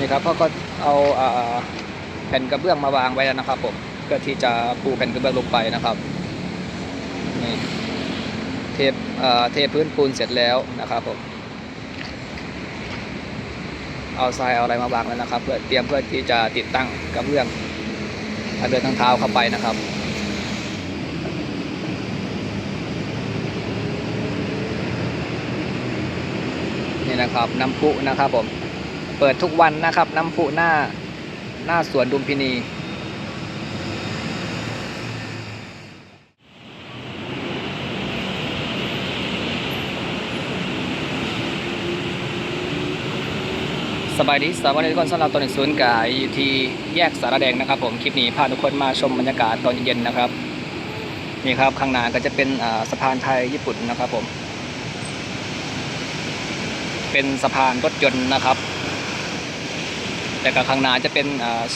นี่ครับเขาก็เอาอแผ่นกระเบื้องมาวางไว้แล้วนะครับผมเพื่อที่จะปูแผ่นกระเบื้องลงไปนะครับนี่เทปเทพื้นปูนเสร็จแล้วนะครับผมเอาทรายเอาอะไรมาวางแล้วนะครับ เพื่อเตรียมเพื่อที่จะติดตั้งกระเบื้องเอาเดินทางเท้าเข้าไปนะครับนี่นะครับน้ำพุนะครับผม เปิดทุกวันนะครับ น้ำพุหน้าหน้าสวนดุมพินี สบายดีสวัสดีทุกคนสำหรับตอนหนึ่งศูนย์กายอยู่ที่แยกสารแดงนะครับ ผมคลิปนี้พาทุกคนมาชมบรรยากาศตอนเย็นๆนะครับนี่ครับข้างหน้าก็จะเป็นสะพานไทยญี่ปุ่นนะครับผม เป็นสะพานรถยนต์นะครับ แต่กับข้างหน้าจะเป็น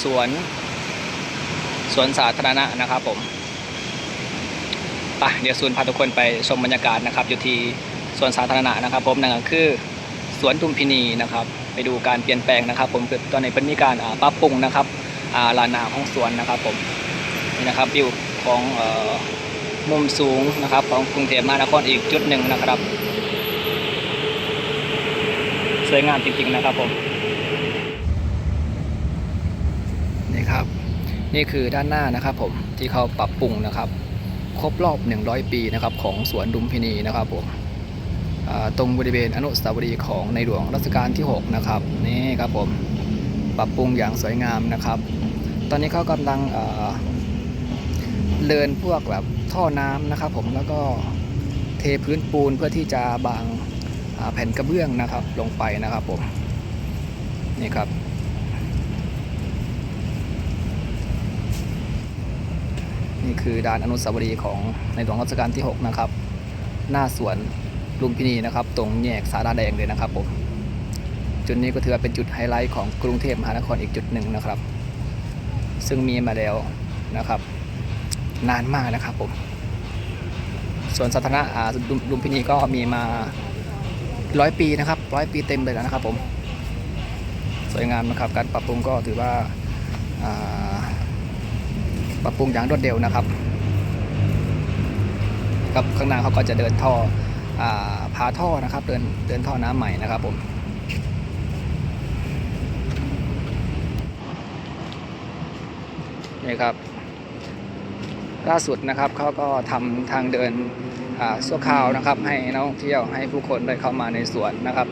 สวนสวนสาธารณะนะครับผมไปเดี๋ยวซูนพาทุกคนไปชมบรรยากาศนะครับ อยู่ที่สวนสาธารณะนะครับ ผมนั่นก็คือสวนทุมพินีนะครับ ไปดูการเปลี่ยนแปลงนะครับ ผมคือตอนนี้เป็นมีการปรับปรุงนะครับลานนาของสวนนะครับผมนี่นะครับวิวของมุมสูงนะครับ ของกรุงเทพมหานครอีกจุดหนึ่งนะครับ สวยงามจริงๆนะครับผมนี่ครับ นี่คือด้านหน้านะครับผมที่เขาปรับปรุงนะครับ ครบรอบ 100 ปีนะครับของสวนดุมพินีนะครับผมตรงบริเวณอนุสาวรีย์ของในหลวงรัชกาลที่ 6 นะครับนี่ครับผมปรับปรุงอย่างสวยงามนะครับ ตอนนี้เขากำลังเอ่อเดินพวกแบบท่อน้ำนะครับ ผมแล้วก็เทพื้นปูนเพื่อที่จะบางแผ่นกระเบื้องนะครับลงไปนะครับผมนี่ครับ นี่คือด่านอนุสาวรีย์ของในหลวงรัชกาลที่ 6 นะครับ หน้าสวนลุมพินีนะครับ ตรงแยกสาราแดงเลยนะครับผมจุดนี้ก็ถือว่าเป็นจุดไฮไลท์ของกรุงเทพมหานครอีกจุดหนึ่งนะครับ ซึ่งมีมาแล้วนะครับ นานมากนะครับผมส่วนสาธารณะอ่าลุมลุมพินีก็มีมาร้อยปีนะครับร้อยปีเต็มเลยแล้วนะครับผม สวยงามนะครับ การปรับปรุงก็ถือว่าอ่า ปรับปรุงอย่างรวดเร็วนะครับครับข้างหน้าเขาก็จะเดินท่ออาพาท่อนะครับ เดินเดินท่อน้ำใหม่นะครับผมนี่ครับ ล่าสุดนะครับเขาก็ทำทางเดินอ่าชั่วคราวนะครับ ให้นักท่องเที่ยวให้ผู้คนได้เข้ามาในสวนนะครับ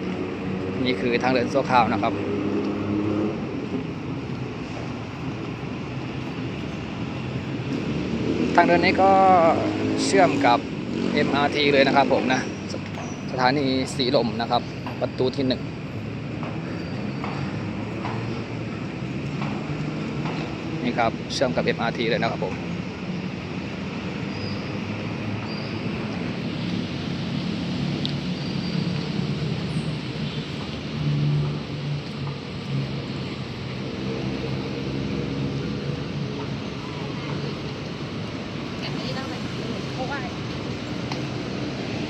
นี่คือทางเดินชั่วคราวนะครับ ทางเดินนี้ก็เชื่อมกับ MRT เลยนะครับผมนะ สถานีสีลมนะครับ ประตูที่หนึ่งนี่ครับ เชื่อมกับ MRT เลยนะครับผม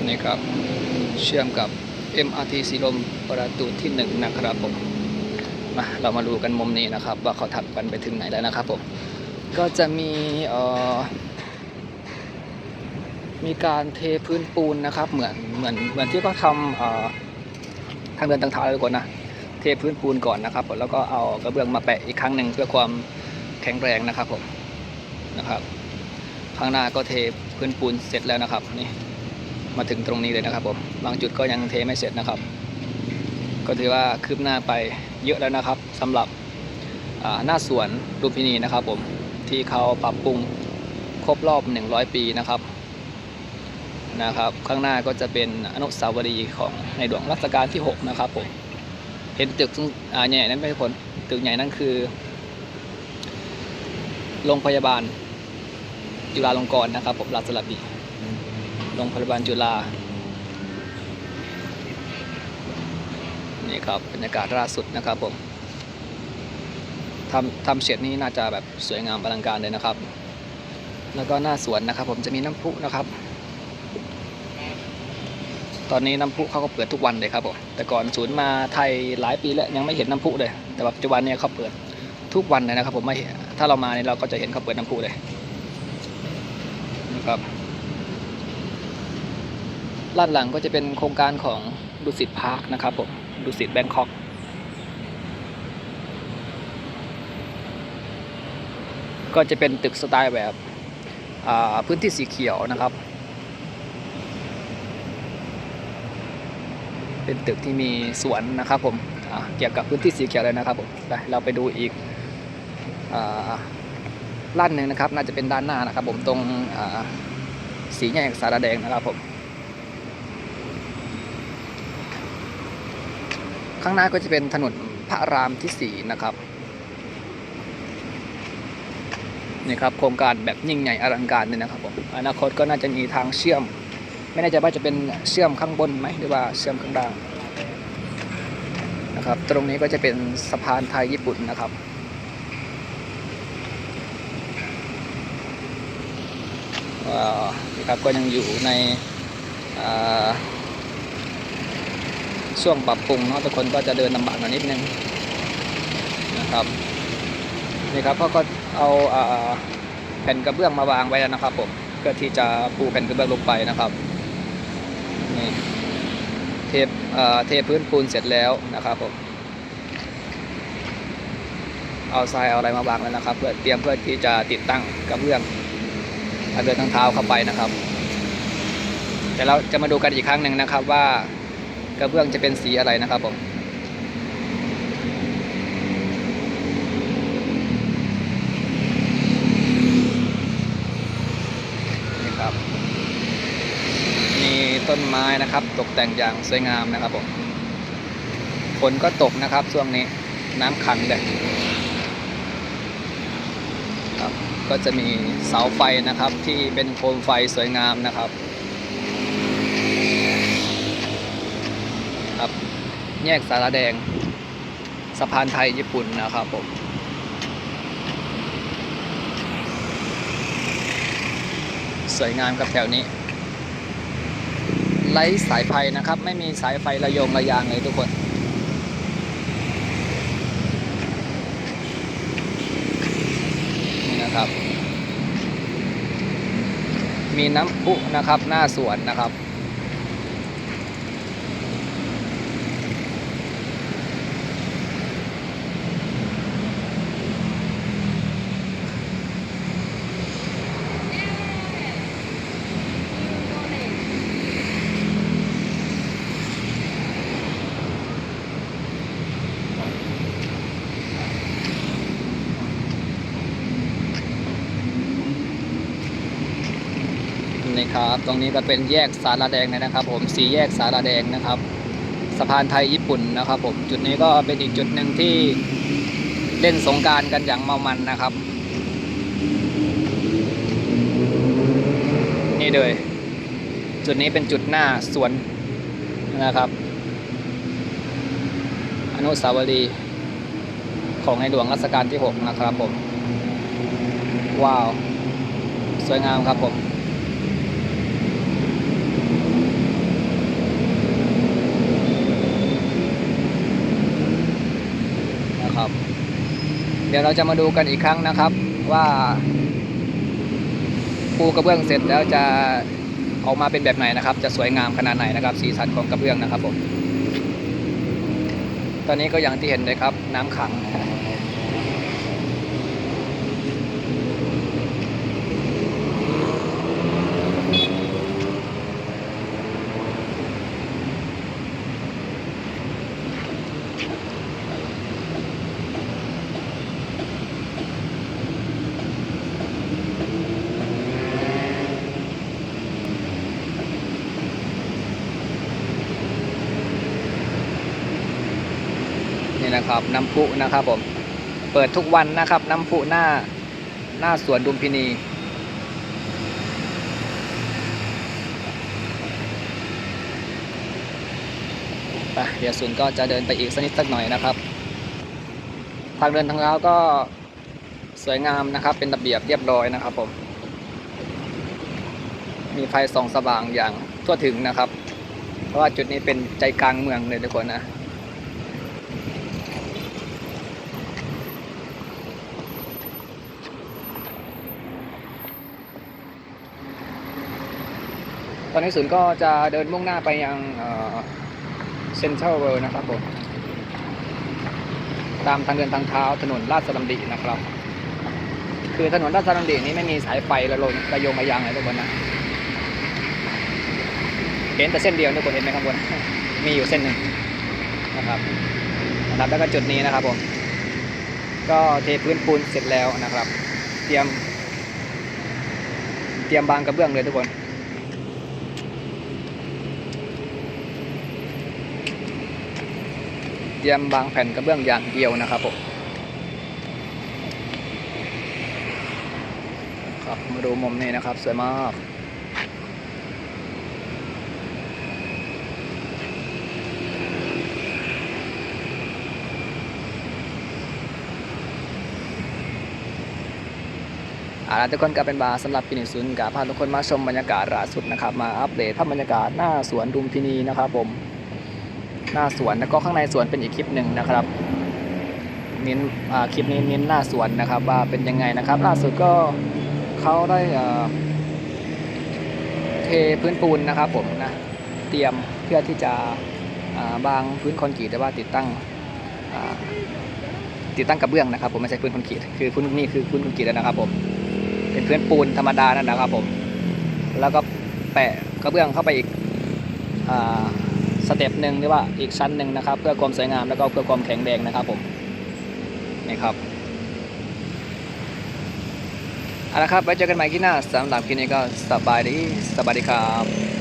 นี่ครับ เชื่อมกับ MRT สีลมประตูที่หนึ่งนะครับผมมาเรามาดูกันมุมนี้นะครับ ว่าเขาทำกันไปถึงไหนแล้วนะครับผมก็จะมีเอ่อมีการเทพื้นปูนนะครับ เหมือนเหมือนเหมือนที่เขาทำทางเดินต่างๆเลยก่อนนะเทพื้นปูนก่อนนะครับผมแล้วก็เอากระเบื้องมาแปะอีกครั้งหนึ่งเพื่อความแข็งแรงนะครับผมนะครับ ข้างหน้าก็เทพื้นปูนเสร็จแล้วนะครับนี่ มาถึงตรงนี้เลยนะครับผมบางจุดก็ยังเทไม่เสร็จนะครับ ก็ถือว่าคืบหน้าไปเยอะแล้วนะครับสำหรับหน้าสวนลุมพินีนะครับผมที่เขาปรับปรุงครบรอบ 100 ปีนะครับนะครับ ข้างหน้าก็จะเป็นอนุสาวรีย์ของในหลวงรัชกาลที่ 6 นะครับผมเห็นตึกอ่าใหญ่นั้นไม่ผลตึกใหญ่นั่นคือโรงพยาบาลจุฬาลงกรณ์นะครับผมราชสลับดี รงพยาบาลจุฬานี่ครับบรรยากาศล่าสุดนะครับผมทำทำเสร็จนี้น่าจะแบบสวยงามอลังการเลยนะครับ แล้วก็หน้าสวนนะครับ ผมจะมีน้ำพุนะครับ ตอนนี้น้ำพุเขาก็เปิดทุกวันเลยครับผมแต่ก่อนศูนย์มาไทยหลายปีแล้วยังไม่เห็นน้ำพุเลย แต่ว่าปัจจุบันเนี่ยเขาเปิดทุกวันเลยนะครับ ผมไม่ถ้าเรามาเนี่ยเราก็จะเห็นเขาเปิดน้ำพุเลยนะครับ ล้านหลังก็จะเป็นโครงการของดุสิตพาร์คนะครับผมดุสิตแบงคอกก็จะเป็นตึกสไตล์แบบพื้นที่สีเขียวนะครับ เป็นตึกที่มีสวนนะครับผมเกี่ยวกับพื้นที่สีเขียวเลยนะครับผมไปเราไปดูอีกล้านหนึ่งนะครับ น่าจะเป็นด้านหน้านะครับผมตรงสีแยกสารแดงนะครับผม ข้างหน้าก็จะเป็นถนนพระรามที่สี่นะครับนี่ครับโครงการแบบยิ่งใหญ่อลังการเลยนะครับผมอนาคตก็น่าจะมีทางเชื่อม ไม่แน่ใจว่าจะเป็นเชื่อมข้างบนไหมหรือว่าเชื่อมข้างล่างนะครับ ตรงนี้ก็จะเป็นสะพานไทยญี่ปุ่นนะครับว้าวนี่ครับก็ยังอยู่ในอ่า ช่วงปรับปรุงเนาะทุกคนก็จะเดินลำบากหน่อยนิดนึงนะครับนี่ครับเขาก็เอาอแผ่นกระเบื้องมาวางไว้แล้วนะครับผมเพื่อที่จะปูแผ่นกระเบื้องลงไปนะครับนี่เทอ่าเทพื้นปูนเสร็จแล้วนะครับผมเอาทรายเอาอะไรมาวางแล้วนะครับ เพื่อเตรียมเพื่อที่จะติดตั้งกระเบื้องทางเดินทางเท้าเข้าไปนะครับเดี๋ยวเราจะมาดูกันอีกครั้งหนึ่งนะครับว่า ระเบื้องจะเป็นสีอะไรนะครับผมนี่ครับ มีต้นไม้นะครับตกแต่งอย่างสวยงามนะครับผมฝนก็ตกนะครับช่วงนี้น้ำขังเลยครับก็จะมีเสาไฟนะครับที่เป็นโคมไฟสวยงามนะครับ ครับ แยกสารแดง สะพานไทยญี่ปุ่นนะครับผมสวยงามกับแถวนี้ไร้สายไฟนะครับ ไม่มีสายไฟระยงระยางเลยทุกคนนี่นะครับ มีน้ำพุนะครับหน้าสวนนะครับ นี่ ครับ ตรงนี้ก็เป็นแยกสาราแดงเลยนะครับ ผมสีแยกสาราแดงนะครับ สะพานไทยญี่ปุ่นนะครับ ผมจุดนี้ก็เป็นอีกจุดหนึ่งที่เล่นสงการกันอย่างเมามันนะครับ นี่เลย จุดนี้เป็นจุดหน้าสวนนะครับ อนุสาวรีย์ของในหลวงรัชกาลที่ 6 นะครับผม ว้าว สวยงามครับผม นะครับ เดี๋ยวเราจะมาดูกันอีกครั้งนะครับ ว่าปูกระเบื้องเสร็จแล้วจะออกมาเป็นแบบไหนนะครับ จะสวยงามขนาดไหนนะครับ สีสันของกระเบื้องนะครับผมตอนนี้ก็อย่างที่เห็นเลยครับ น้ำขัง นี่ นะครับ น้ำพุนะครับผมเปิดทุกวันนะครับ น้ำพุหน้าหน้าสวนดุมพินี ไปเดี๋ยวศูนย์ก็จะเดินไปอีกสักนิดสักหน่อยนะครับทางเดินทางเท้าก็สวยงามนะครับ เป็นระเบียบเรียบร้อยนะครับผมมีไฟส่องสว่างอย่างทั่วถึงนะครับ เพราะว่าจุดนี้เป็นใจกลางเมืองเลยทุกคนนะ ตอนนี้ศูนย์ก็จะเดินมุ่งหน้าไปยังเซ็นทรัลเวิลด์นะครับผมตามทางเดินทางเท้าถนนลาดสลัมดีนะครับ คือถนนลาดสลัมดีนี้ไม่มีสายไฟระลงระโยงระยางอะไรทุกคนนะเห็นแต่เส้นเดียวทุกคนเห็นไหมครับบนมีอยู่เส้นหนึ่งนะครับนะครับแล้วก็จุดนี้นะครับผมก็เทพื้นปูนเสร็จแล้วนะครับ เตรียม เตรียมบางกระเบื้องเลยทุกคน เตรียมบางแผ่นกระเบื้องอย่างเดียวนะครับผมครับมาดูมุมนี้นะครับสวยมากอาล่ะทุกคนก็เป็นบาร์สำหรับพินิจศูนย์กับพาทุกคนมาชมบรรยากาศล่าสุดนะครับ มาอัปเดตภาพบรรยากาศหน้าสวนดุมพินีนะครับผม หน้าสวนแล้วก็ข้างในสวนเป็นอีกคลิปหนึ่งนะครับเน้นอ่าคลิปนี้เน้นหน้าสวนนะครับ ว่าเป็นยังไงนะครับ ล่าสุดก็เขาได้เอ่อเทพื้นปูนนะครับผมนะเตรียมเพื่อที่จะอ่าบางพื้นคอนกรีตแต่ว่าติดตั้งอ่าติดตั้งกระเบื้องนะครับ ผมไม่ใช่พื้นคอนกรีตคือพื้นนี่คือพื้นคอนกรีตแล้วนะครับผมเป็นพื้นปูนธรรมดานั่นนะครับผมแล้วก็แปะกระเบื้องเข้าไปอีกอ่า เต็ปหนึ่งหรือว่าอีกชั้นหนึ่งนะครับ เพื่อความสวยงามแล้วก็เพื่อความแข็งแรงนะครับผมนี่ครับเอาละครับไว้เจอกันใหม่ที่หน้าสำหรับคลิปนี้ก็สบายดีสบายดีครับ